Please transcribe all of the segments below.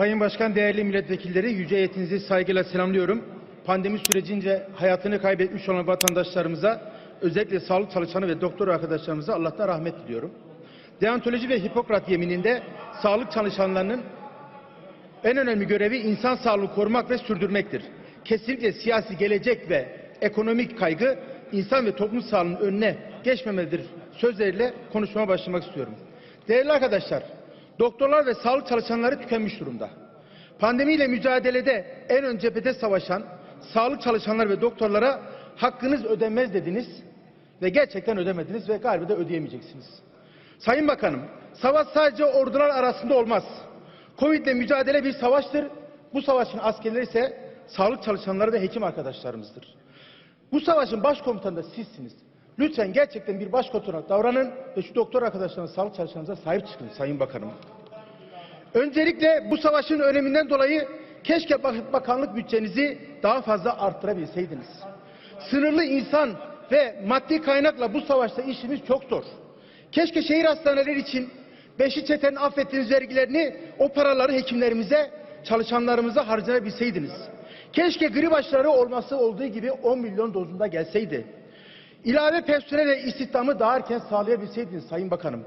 Sayın Başkan, değerli milletvekilleri, yüce heyetinizi saygıyla selamlıyorum. Pandemi sürecince hayatını kaybetmiş olan vatandaşlarımıza, özellikle sağlık çalışanı ve doktor arkadaşlarımıza Allah'tan rahmet diliyorum. Deontoloji ve Hipokrat yemininde sağlık çalışanlarının en önemli görevi insan sağlığını korumak ve sürdürmektir. Kesinlikle siyasi gelecek ve ekonomik kaygı insan ve toplum sağlığının önüne geçmemelidir sözleriyle konuşmama başlamak istiyorum. Değerli arkadaşlar, doktorlar ve sağlık çalışanları tükenmiş durumda. Pandemiyle mücadelede en ön cephede savaşan sağlık çalışanları ve doktorlara hakkınız ödenmez dediniz ve gerçekten ödemediniz ve galiba da ödeyemeyeceksiniz. Sayın Bakanım, savaş sadece ordular arasında olmaz. Covid ile mücadele bir savaştır. Bu savaşın askerleri ise sağlık çalışanları ve hekim arkadaşlarımızdır. Bu savaşın başkomutanı da sizsiniz. Lütfen gerçekten bir başkomutan olarak davranın ve şu doktor arkadaşlarınız, sağlık çalışanlarınıza sahip çıkın Sayın Bakanım. Öncelikle bu savaşın öneminden dolayı keşke bak- bakanlık bütçenizi daha fazla arttırabilseydiniz. Sınırlı insan ve maddi kaynakla bu savaşta işimiz çok zor. Keşke şehir hastaneleri için beşi çetenin affettiğiniz vergilerini o paraları hekimlerimize, çalışanlarımıza harcayabilseydiniz. Keşke grip aşıları olması olduğu gibi 10 milyon dozunda gelseydi. İlave personel ve istihdamı daha erken sağlayabilseydiniz Sayın Bakanım.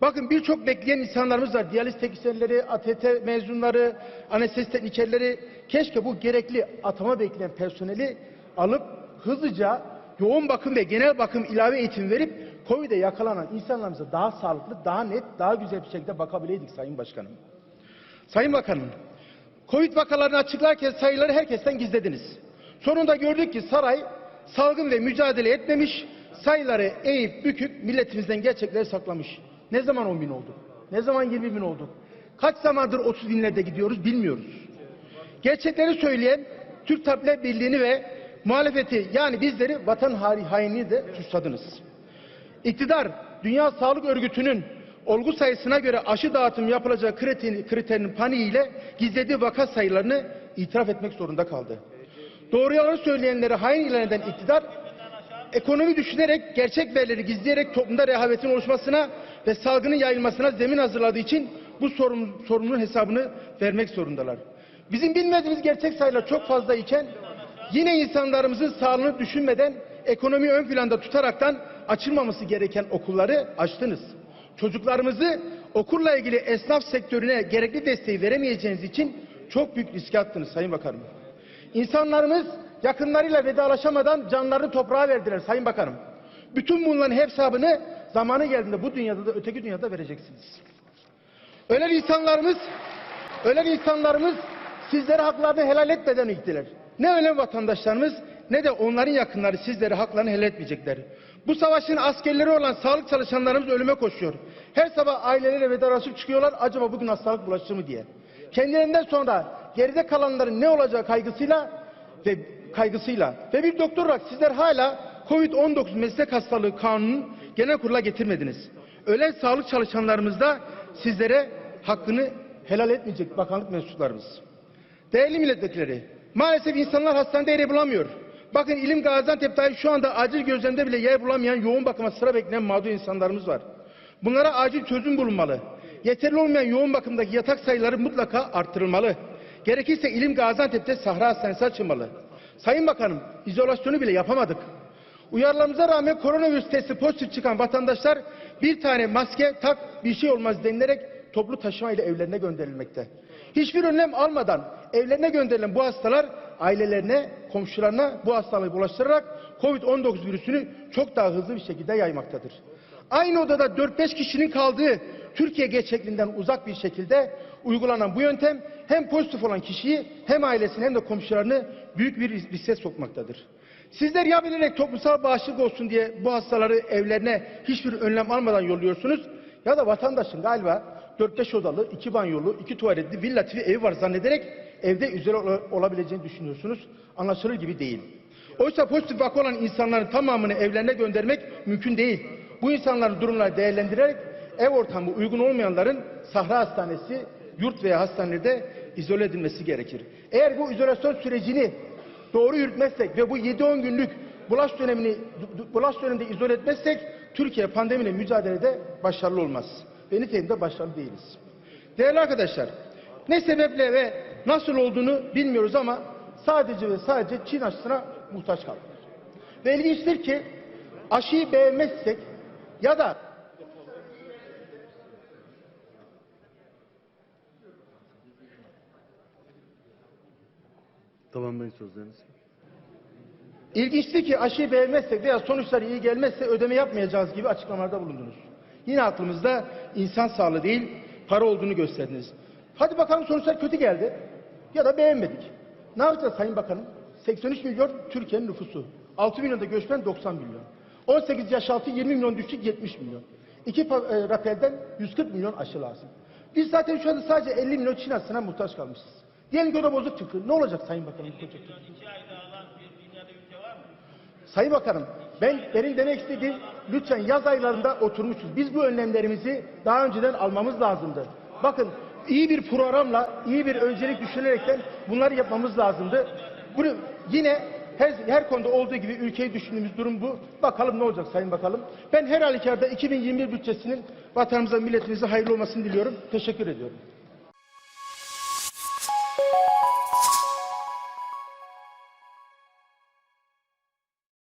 Bakın birçok bekleyen insanlarımız var. Diyaliz teknisyenleri, ATT mezunları, anestezi teknikerleri. Keşke bu gerekli atama bekleyen personeli alıp hızlıca yoğun bakım ve genel bakım ilave eğitim verip Covid'e yakalanan insanlarımıza daha sağlıklı, daha net, daha güzel bir şekilde bakabileydik Sayın Başkanım. Sayın Bakanım, Covid vakalarını açıklarken sayıları herkesten gizlediniz. Sonunda gördük ki saray salgın ve mücadele etmemiş, sayıları eğip büküp milletimizden gerçekleri saklamış. Ne zaman 10 bin oldu? Ne zaman 20 bin oldu? Kaç zamandır 30 binlerde gidiyoruz bilmiyoruz. Gerçekleri söyleyen Türk Tabipler Birliği'ni ve muhalefeti yani bizleri vatan hainliği de suçladınız. İktidar Dünya Sağlık Örgütü'nün olgu sayısına göre aşı dağıtım yapılacağı kriterini, kriterinin paniğiyle gizlediği vaka sayılarını itiraf etmek zorunda kaldı. Doğru yalan söyleyenleri hain ilan eden iktidar ekonomi düşünerek gerçek verileri gizleyerek toplumda rehavetin oluşmasına ve salgının yayılmasına zemin hazırladığı için bu sorun, sorunun hesabını vermek zorundalar. Bizim bilmediğimiz gerçek sayılar çok fazla iken yine insanlarımızın sağlığını düşünmeden ekonomiyi ön planda tutaraktan açılmaması gereken okulları açtınız. Çocuklarımızı okulla ilgili esnaf sektörüne gerekli desteği veremeyeceğiniz için çok büyük riske attınız Sayın Bakanım. İnsanlarımız yakınlarıyla vedalaşamadan canlarını toprağa verdiler Sayın Bakanım. Bütün bunların hesabını zamanı geldiğinde bu dünyada da öteki dünyada vereceksiniz. Ölen insanlarımız, ölen insanlarımız sizlere haklarını helal etmeden gittiler. Ne ölen vatandaşlarımız ne de onların yakınları sizlere haklarını helal etmeyecekler. Bu savaşın askerleri olan sağlık çalışanlarımız ölüme koşuyor. Her sabah aileleriyle vedalaşıp çıkıyorlar acaba bugün hastalık bulaşır mı diye. Kendilerinden sonra geride kalanların ne olacağı kaygısıyla ve kaygısıyla ve bir doktor olarak sizler hala Covid-19 meslek hastalığı kanunun genel kurula getirmediniz. Ölen sağlık çalışanlarımız da sizlere hakkını helal etmeyecek bakanlık mensuplarımız. Değerli milletvekilleri, maalesef insanlar hastanede yer bulamıyor. Bakın İlim Gaziantep dahi şu anda acil gözlemde bile yer bulamayan yoğun bakıma sıra bekleyen mağdur insanlarımız var. Bunlara acil çözüm bulunmalı. Yeterli olmayan yoğun bakımdaki yatak sayıları mutlaka arttırılmalı. Gerekirse İlim Gaziantep'te Sahra Hastanesi açılmalı. Sayın Bakanım, izolasyonu bile yapamadık. Uyarılarımıza rağmen koronavirüs testi pozitif çıkan vatandaşlar bir tane maske tak bir şey olmaz denilerek toplu taşıma ile evlerine gönderilmekte. Hiçbir önlem almadan evlerine gönderilen bu hastalar ailelerine, komşularına bu hastalığı bulaştırarak Covid-19 virüsünü çok daha hızlı bir şekilde yaymaktadır. Aynı odada 4-5 kişinin kaldığı Türkiye gerçekliğinden uzak bir şekilde uygulanan bu yöntem hem pozitif olan kişiyi hem ailesini hem de komşularını büyük bir riske sokmaktadır. Sizler ya bilerek toplumsal bağışıklık olsun diye bu hastaları evlerine hiçbir önlem almadan yolluyorsunuz ya da vatandaşın galiba 4-5 odalı, 2 banyolu, 2 tuvaletli, villa tipi evi var zannederek evde ola- olabileceğini düşünüyorsunuz. Anlaşılır gibi değil. Oysa pozitif vaka olan insanların tamamını evlerine göndermek mümkün değil. Bu insanların durumları değerlendirerek ev ortamı uygun olmayanların Sahra Hastanesi, yurt veya hastanede izole edilmesi gerekir. Eğer bu izolasyon sürecini doğru yürütmezsek ve bu 7-10 günlük bulaş dönemini bulaş döneminde izole etmezsek Türkiye pandemiyle mücadelede başarılı olmaz. Ve nitekim de başarılı değiliz. Değerli arkadaşlar, Ne sebeple ve nasıl olduğunu bilmiyoruz ama sadece ve sadece Çin aşısına muhtaç kaldılar. Ve ilginçtir ki aşıyı beğenmezsek ya da Tamamlayın sözlerinizi. İlginçti ki aşıyı beğenmezsek veya sonuçları iyi gelmezse ödeme yapmayacağız gibi açıklamalarda bulundunuz. Yine aklımızda insan sağlığı değil para olduğunu gösterdiniz. Hadi bakalım sonuçlar kötü geldi ya da beğenmedik. Ne yapacağız Sayın Bakanım? 83 milyon Türkiye'nin nüfusu. 6 milyonda göçmen 90 milyon. 18 yaş altı 20 milyon düşük 70 milyon. İki e, rapelden 140 milyon aşı lazım. Biz zaten şu anda sadece 50 milyon Çin aşısına muhtaç kalmışız. Diyelim ki o da bozuk çıktı. Ne olacak Sayın Bakanım? Sayın Bakanım, ben benim demek istediğim lütfen yaz aylarında oturmuşuz. Biz bu önlemlerimizi daha önceden almamız lazımdı. Bakın iyi bir programla, iyi bir öncelik düşünerekten bunları yapmamız lazımdı. Bunu yine her, her konuda olduğu gibi ülkeyi düşündüğümüz durum bu. Bakalım ne olacak Sayın Bakalım. Ben her halükarda 2021 bütçesinin vatanımıza, milletimize hayırlı olmasını diliyorum. Teşekkür ediyorum.